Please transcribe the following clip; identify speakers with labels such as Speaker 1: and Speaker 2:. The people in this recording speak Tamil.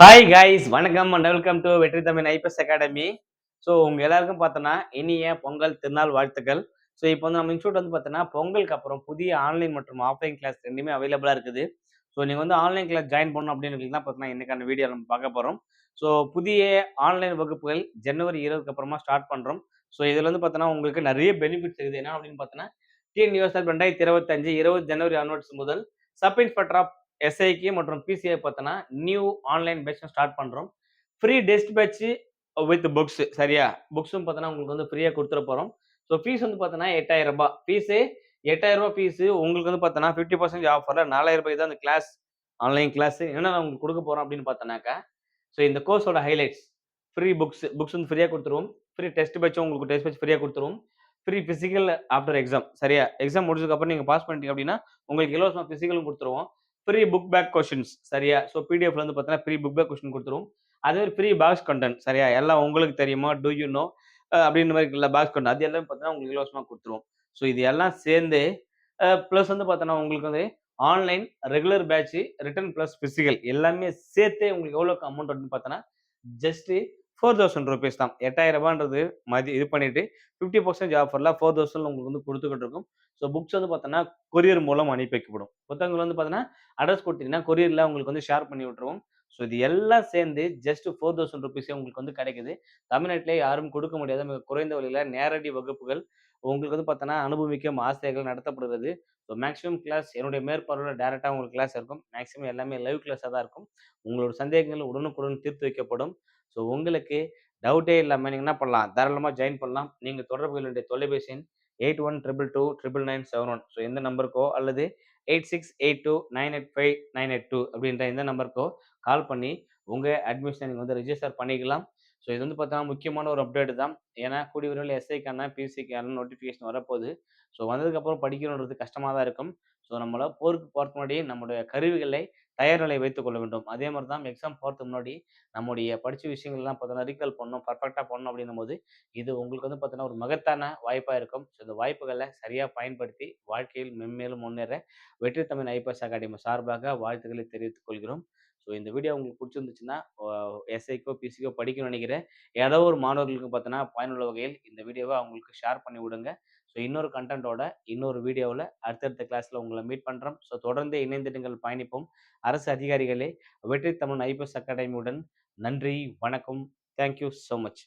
Speaker 1: ஹாய் கைஸ் வணக்கம் and welcome to Vetri Tamil IPS academy so உங்க எல்லாருக்கும் பார்த்தோன்னா இனிய பொங்கல் திருநாள் வாழ்த்துக்கள். ஸோ இப்போ வந்து நம்ம இன்ஸ்டியூட் வந்து பார்த்தோன்னா பொங்கலுக்கு அப்புறம் புதிய ஆன்லைன் மற்றும் ஆஃப்லைன் கிளாஸ் ரெண்டுமே அவைலபிளாக இருக்குது. ஸோ நீங்கள் வந்து ஆன்லைன் கிளாஸ் ஜாயின் பண்ணணும் அப்படின்னு தான் பார்த்தோன்னா இன்னைக்கான வீடியோ நம்ம பார்க்க போகிறோம் ஸோ புதிய ஆன்லைன் வகுப்புகள் ஜனவரி இருபதுக்கு அப்புறமா ஸ்டார்ட் பண்ணுறோம் ஸோ இதில் வந்து பார்த்தோன்னா உங்களுக்கு நிறைய பெனிஃபிட்ஸ் இருக்குது. என்ன அப்படின்னு பார்த்தோன்னா டிஎன்யூஎஸ்ஆர் ரெண்டாயிரத்தி இருபத்தஞ்சு இருபது ஜனவரி ஆன்வர்ட்ஸ் முதல் சப் இன்ஸ்பெக்டர் ஆஃப் எஸ்ஐக்கு மற்றும் பிசிஐ பார்த்தோன்னா நியூ ஆன்லைன் பேட்ச் ஸ்டார்ட் பண்ணுறோம் free test batch with books சரியா? புக்ஸும் பார்த்தோன்னா உங்களுக்கு வந்து ஃப்ரீயாக கொடுத்துட போகிறோம் ஸோ ஃபீஸ் வந்து பார்த்தோன்னா எட்டாயிரம் ரூபாய். ஃபீஸு எட்டாயிரம் ரூபாய் ஃபீஸு உங்களுக்கு வந்து பார்த்தோன்னா ஃபிஃப்டி பர்சன்டேஜ் ஆஃபரில் நாலாயிரம் ரூபாய் தான் அந்த கிளாஸ் ஆன்லைன் கிளாஸ் என்ன உங்களுக்கு கொடுக்க போகிறோம் அப்படின்னு பார்த்தோன்னாக்கா ஸோ இந்த கோர்ஸோட ஹைலைட்ஸ் ஃப்ரீ புக்ஸ் புக்ஸ் வந்து ஃப்ரீயாக கொடுத்துருவோம். ஃப்ரீ டெஸ்ட் பேட்சும் உங்களுக்கு டெஸ்ட் பேட்ச் ஃப்ரீயாக கொடுத்துருவோம். ஃப்ரீ ஃபிசிக்கல் ஆஃப்டர் எக்ஸாம் சரியா? எக்ஸாம் முடிச்சதுக்கப்புறம் நீங்கள் பாஸ் பண்ணிட்டீங்க அப்படின்னா உங்களுக்கு இலவசமாக ஃபிசிக்கலும் கொடுத்துருவோம். ஃப்ரீ புக் பேக் கொஷின்ஸ் சரியா? ஸோ பிடிஎஃப்ல வந்து பார்த்தீங்கன்னா ஃப்ரீ புக் பேக் கொஷின் கொடுத்துரும் அதே மாதிரி ஃப்ரீ பாக்ஸ் கண்டென்ட் சரியா? எல்லாம் உங்களுக்கு தெரியுமா? டூ யூ நோ அப்படின்ற மாதிரி இல்லை பாக்ஸ் கண்டென்ட் அது எல்லாமே பார்த்தீங்கன்னா உங்களுக்கு இலவசமாக கொடுத்துருவோம். ஸோ இது எல்லாம் சேர்ந்து ப்ளஸ் வந்து பார்த்தோன்னா உங்களுக்கு வந்து online regular batch written plus physical எல்லாமே சேர்த்தே உங்களுக்கு எவ்வளோ அமௌண்ட் அப்படின்னு பார்த்தோன்னா ஜஸ்ட்டு ஃபோர் தௌசண்ட் ருபீஸ் தான். எட்டாயிரம் ரூபான்றது மதி இது பண்ணிட்டு ஃபிஃப்டி பர்சன்டேஜ் ஆஃபரில் ஃபோர் தௌசண்ட் உங்களுக்கு வந்து கொடுத்துக்கிட்டு இருக்கும். ஸோ புக்ஸ் வந்து பார்த்தோன்னா கொரியர் மூலம் அனுப்பி வைக்கப்படும். புத்தகங்கள் வந்து பார்த்தீங்கன்னா அட்ரஸ் கொடுத்தீங்கன்னா கொரியரில் உங்களுக்கு வந்து ஷேர் பண்ணி விட்டுருவோம். ஸோ இது எல்லாம் சேர்ந்து ஜஸ்ட் ஃபோர் தௌசண்ட் ருபீஸே உங்களுக்கு வந்து கிடைக்குது. தமிழ்நாட்டிலே யாரும் கொடுக்க முடியாத மிக குறைந்த வழியில் நேரடி வகுப்புகள் உங்களுக்கு வந்து பார்த்தோன்னா அனுபவிக்கும் ஆசிரியர்கள் நடத்தப்படுகிறது. ஸோ மேக்ஸிமம் கிளாஸ் என்னுடைய மேற்பார்வையில் டேரெக்டாக உங்களுக்கு கிளாஸ் இருக்கும். மேக்ஸிமம் எல்லாமே லைவ் கிளாஸாக தான் இருக்கும். உங்களோட சந்தேகங்கள் உடனுக்குடன் தீர்த்து வைக்கப்படும். ஸோ உங்களுக்கு டவுட்டே இல்லாமல் நீங்கள் என்ன பண்ணலாம்? தாராளமாக ஜாயின் பண்ணலாம். நீங்கள் தொடர்பு கொள்ள தொலைபேசி எண் eight one triple two triple nine seven one so எந்த நம்பருக்கோ அல்லது eight six eight two nine eight five nine eight two அப்படின்ற எந்த நம்பருக்கோ கால் பண்ணி உங்கள் அட்மிஷன் நீங்கள் வந்து ரிஜிஸ்டர் பண்ணிக்கலாம். ஸோ இது வந்து பார்த்தீங்கன்னா முக்கியமான ஒரு அப்டேட் தான். ஏன்னா கூடிய விரைவில் எஸ்ஐக்கான பிசிக்கான நோட்டிஃபிகேஷன் வரப்போகுது. ஸோ வந்ததுக்கப்புறம் படிக்கணுன்றது கஷ்டமாக தான் இருக்கும். ஸோ நம்மள போருக்கு போகிறதுக்கு முன்னாடி நம்மளுடைய கருவிகளை தயார் நிலை வைத்துக் கொள்ள வேண்டும். அதே மாதிரி தான் எக்ஸாம் போகிறதுக்கு முன்னாடி நம்முடைய படித்த விஷயங்கள்லாம் பார்த்தோன்னா ரீகால் பண்ணணும் பர்ஃபெக்டாக பண்ணணும் அப்படின்னும் போது இது உங்களுக்கு வந்து பார்த்தீங்கன்னா ஒரு மகத்தான வாய்ப்பாக இருக்கும். ஸோ இந்த வாய்ப்புகளை சரியாக பயன்படுத்தி வாழ்க்கையில் மென்மேலும் முன்னேற வெற்றி தமிழ் ஐபிஎஸ் அகாடமி சார்பாக வாழ்த்துக்களை தெரிவித்துக் கொள்கிறோம். ஸோ இந்த வீடியோ உங்களுக்கு பிடிச்சிருந்துச்சுன்னா எஸ்ஐக்கோ பிசிக்கோ படிக்கணும்னு நினைக்கிறேன். ஏதோ ஒரு மாணவர்களுக்கு பார்த்தோன்னா பயனுள்ள வகையில் இந்த வீடியோவை அவங்களுக்கு ஷேர் பண்ணி விடுங்க. ஸோ இன்னொரு கண்டென்ட்டோட இன்னொரு வீடியோவில் அடுத்தடுத்த கிளாஸில் உங்களை மீட் பண்ணுறோம் ஸோ தொடர்ந்து இணைந்திடுங்கள் பயணிப்போம். அரசு அதிகாரிகளே வெற்றி தமிழ் ஐபிஎஸ் அகாடமியுடன் நன்றி வணக்கம். Thank you so much